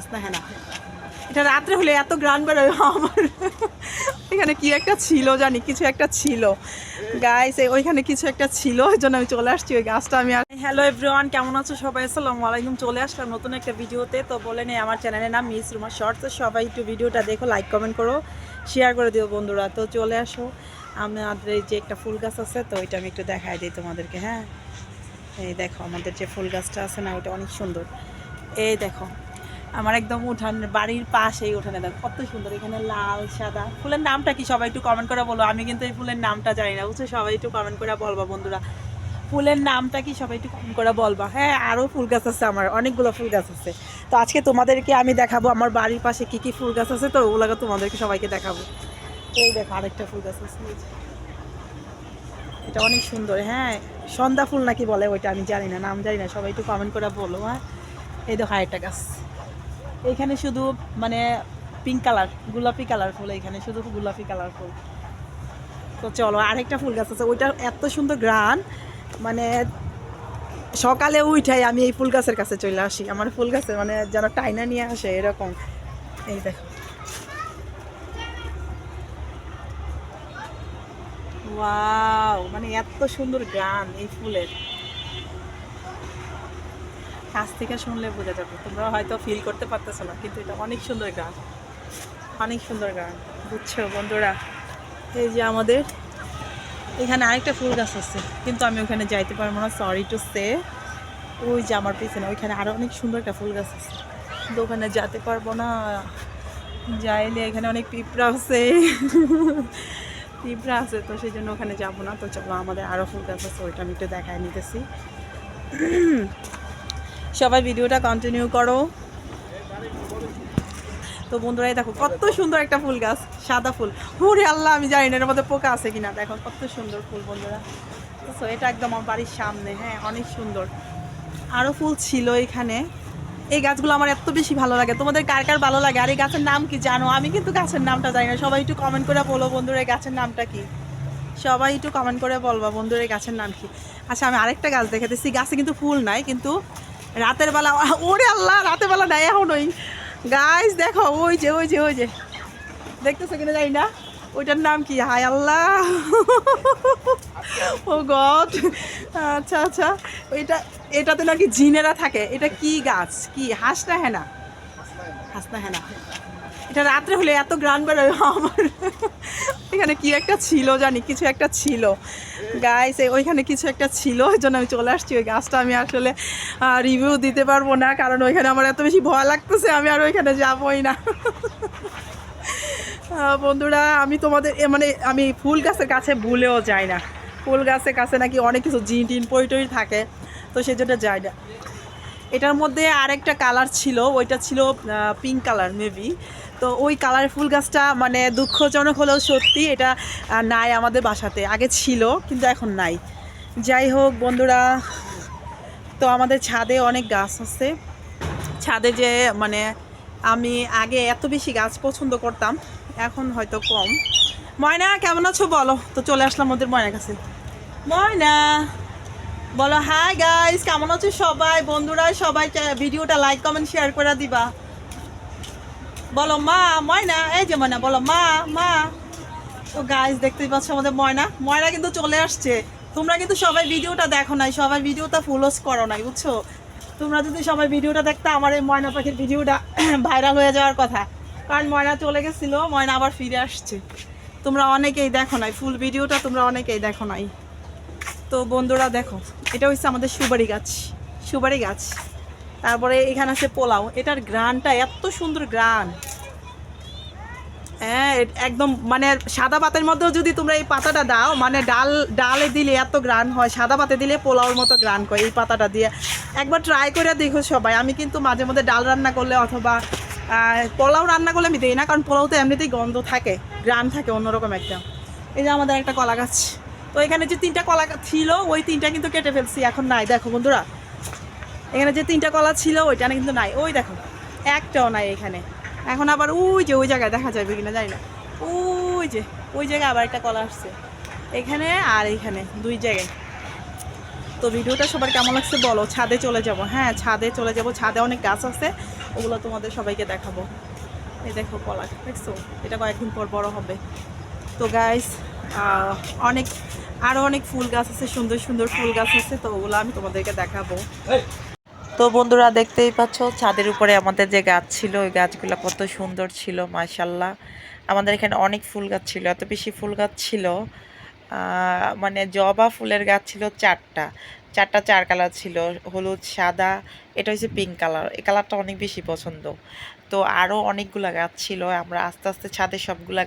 হাসনা হ্যাঁ না। এটা রাত্রে হলে এত গ্রান বেরোয় আমার। এখানে কি একটা ছিল জানি, কিছু একটা ছিল। গাইস ওইখানে কিছু একটা ছিল, ওই জন্য আমি চলে আসছি, ওই গাছটা আমি হ্যালো এভরিওয়ান কেমন আছো সবাই? আসসালামু আলাইকুম, চলে আসলাম নতুন একটা ভিডিওতে। তো বলে নেই, আমার চ্যানেলের নাম মিস রুমা শর্টস সবাই একটু ভিডিওটা দেখো লাইক কমেন্ট করো শেয়ার করে দিও বন্ধুরা। তো চলে আসো। আমাদের যে একটা ফুল গাছ আছে, তো ওইটা আমি একটু দেখাই দিই তোমাদেরকে হ্যাঁ? এই দেখো, আমাদের যে ফুল গাছটা আছে না ওটা অনেক সুন্দর। এই দেখো আমার একদম উঠান, বাড়ির পাশেই উঠানে। দেখো, কত সুন্দর, এখানে লাল, সাদা। ফুলের নামটা কি? সবাই একটু কমেন্ট করে বলো। আমি কিন্তু এই ফুলের নামটা জানি না, বুঝছ? সবাই একটু কমেন্ট করে বলবা, বন্ধুরা। ফুলের নামটা কি? সবাই একটু কমেন্ট করে বলবা। হ্যাঁ আরও ফুল গাছ আছে আমার, অনেকগুলো ফুল গাছ আছে। তো আজকে তোমাদেরকে আমি দেখাবো আমার বাড়ির পাশে কি কি ফুল গাছ আছে, তো ওগুলোকে তোমাদেরকে সবাইকে দেখাবো। এই দেখো, আরেকটা ফুল গাছ আছে। এটা অনেক সুন্দর হ্যাঁ। সন্ধ্যা ফুল নাকি বলে ওইটা, আমি জানি না, নাম জানি না। সবাই একটু কমেন্ট করে বলো হ্যাঁ। এই দেখো আরেকটা গাছ। এইখানে শুধু মানে পিঙ্ক কালার গোলাপি কালার ফুল এইখানে শুধু গোলাপি কালার ফুল। তো চলো, আরেকটা ফুল গাছ আছে, ওইটা এত সুন্দর গ্রান মানে সকালে উঠাই আমি এই ফুল গাছের কাছে চলে আসি। আমার ফুল গাছে মানে যেন টাইনা নিয়ে আসে এরকম। এই দেখো। ওয়াও মানে এত সুন্দর গান এই ফুলের। কাছ থেকে শুনলে বোঝা যাবে। তোমরা হয়তো ফিল করতে পারতেছো না, কিন্তু এটা অনেক সুন্দর গান। অনেক সুন্দর গান, বুঝছ বন্ধুরা? এই যে আমাদের, এখানে আরেকটা ফুল গাছ আছে, কিন্তু আমি ওখানে যাইতে পারব না সরি টু সে ওই যে আমার পিছনে, ওইখানে আরও অনেক সুন্দর একটা ফুল গাছ আছে। কিন্তু ওখানে যেতে পারব না। যাইলে এখানে অনেক পিঁপড়া আছে। পিঁপড়া আছে, তো সেই জন্য ওখানে যাব না। তো চলো, আমাদের আরও ফুল গাছ আছে, ওইটা আমি একটু দেখায় নিতেছি। সবাই ভিডিওটা কন্টিনিউ করো। তো বন্ধুরা, এই দেখো, কত সুন্দর একটা ফুল গাছ, সাদা ফুল। হুরে আল্লাহ, আমি জানি না এর মধ্যে পোকা আছে কিনা। দেখো, কত সুন্দর ফুল, বন্ধুরা। তো এটা একদম আমার বাড়ির সামনে হ্যাঁ অনেক সুন্দর। আরও ফুল ছিল এখানে। এই গাছগুলো আমার এত বেশি ভালো লাগে। তোমাদের কার কার ভালো লাগে? আর এই গাছের নাম কি জানো? আমি কিন্তু গাছের নামটা জানি না। সবাই একটু কমেন্ট করে বলো, বন্ধুরা, এই গাছের নামটা কি? সবাই একটু কমেন্ট করে বলবা, বন্ধুরা, এই গাছের নাম কি? আচ্ছা আমি আরেকটা গাছ দেখাতেছি। গাছে কিন্তু ফুল নাই, কিন্তু রাতের বেলা, ওরে আল্লাহ, রাতের বেলা নাই এখন ওই গাছ দেখো, ওই যে ওই যে ওই যে। দেখতেছো কিনা যাই না? ওইটার নাম কি? হায় আল্লাহ। Oh God. আচ্ছা আচ্ছা। ওইটা এটাতে নাকি জিনেরা থাকে। এটা কি গাছ? কি? হাসনা হেনা? হাসনা হেনা। এটা রাত্রে হলে এত গ্রান বেরোয় আমার। এখানে কি একটা ছিল জানি, কিছু একটা ছিল। গাইস ওইখানে কিছু একটা ছিল, ওই জন্য আমি চলে আসছি। ওই গাছটা আমি আসলে রিভিউ দিতে পারব না, কারণ ওইখানে আমার এত বেশি ভয় লাগতেছে, আমি আর ওইখানে যাবোই না। বন্ধুরা, আমি তোমাদের মানে আমি ফুল গাছের কাছে ভুলেও যাই না। ফুল গাছের কাছে নাকি অনেক কিছু জিন টিন পই টই থাকে, তো সেই জন্য যাই না। এটার মধ্যে আরেকটা কালার ছিল, ওইটা ছিল পিঙ্ক কালার মেবি তো ওই কালারফুল গাছটা মানে দুঃখজনক হলেও সত্যি এটা নাই আমাদের বাসাতে। আগে ছিল, কিন্তু এখন নাই। যাই হোক বন্ধুরা, তো আমাদের ছাদে অনেক গাছ আছে। ছাদে যে মানে আমি আগে এত বেশি গাছ পছন্দ করতাম, এখন হয়তো কম। ময়না, কেমন আছো বলো? তো চলে আসলাম ওদের ময়নার কাছে। ময়না, বলো হাই গাইস কেমন আছো সবাই? বন্ধুরা, সবাই ভিডিওটা লাইক কমেন্ট শেয়ার করে দিবা। বলো মা, ময়না, এই যে ময়না, বলো মা মা। তো গাইস দেখতেই পাচ্ছ আমাদের ময়না। ময়না কিন্তু চলে আসছে। তোমরা কিন্তু সবাই ভিডিওটা দেখো নাই, সবাই ভিডিওটা ফুলস করো নাই, বুঝছ? তোমরা যদি সবাই ভিডিওটা দেখতে আমার এই ময়না পাখির ভিডিওটা ভাইরাল হয়ে যাওয়ার কথা। কারণ ময়না চলে গেছিল, ময়না আবার ফিরে আসছে। তোমরা অনেকেই দেখো নাই ফুল ভিডিওটা তোমরা অনেকেই দেখো নাই। তো বন্ধুরা দেখো, এটা হচ্ছে আমাদের সুপারি গাছ সুপারি গাছ। তারপরে এখানে আছে পোলাও। এটার গ্রানটা এত সুন্দর গ্রান হ্যাঁ একদম মানে সাদা পাতের মধ্যেও যদি তোমরা এই পাতাটা দাও মানে ডাল, ডালে দিলে এত গ্রান হয়, সাদা পাতে দিলে পোলাওর মতো গ্রান করে এই পাতাটা দিয়ে। একবার ট্রাই করে দেখো সবাই। আমি কিন্তু মাঝে মধ্যে ডাল রান্না করলে অথবা পোলাও রান্না করলে আমি দিই না, কারণ পোলাও তো এমনিতেই গন্ধ থাকে গ্রান থাকে অন্যরকম একটা। এই যে আমাদের একটা কলা গাছ তো এখানে যে তিনটা কলা ছিল, ওই তিনটা কিন্তু কেটে ফেলছি, এখন নাই। দেখো বন্ধুরা এখানে যে তিনটা কলা ছিল, ওইটা না কিন্তু নাই। ওই দেখো, একটাও নাই এখানে। এখন আবার ওই যে, ওই জায়গায় দেখা যাবে কিনা জানি না। ওই যে, ওই জায়গায় আবার একটা কলা আসছে। এখানে আর এইখানে দুই জায়গায়। তো ভিডিওটা সবার কেমন লাগছে বলো? ছাদে চলে যাব। হ্যাঁ ছাদে চলে যাব। ছাদে অনেক গাছ আছে, ওগুলো তোমাদের সবাইকে দেখাবো। এই দেখো কলা, দেখছ? এটা কয়েকদিন পর বড় হবে। তো গাইস অনেক আরও অনেক ফুল গাছ আছে, সুন্দর সুন্দর ফুল গাছ আছে, তো ওগুলো আমি তোমাদেরকে দেখাবো। তো বন্ধুরা দেখতেই পাচ্ছ, ছাদের উপরে আমাদের যে গাছ ছিল, ওই গাছগুলো কত সুন্দর ছিল মাশাল্লাহ আমাদের এখানে অনেক ফুল গাছ ছিল, এত বেশি ফুল গাছ ছিল মানে জবা ফুলের গাছ ছিল চারটা। চারটা চার কালার ছিল, হলুদ, সাদা, এটা হচ্ছে পিঙ্ক কালার এই কালারটা অনেক বেশি পছন্দ। তো আরও অনেকগুলা গাছ ছিল, আমরা আস্তে আস্তে ছাদে সবগুলা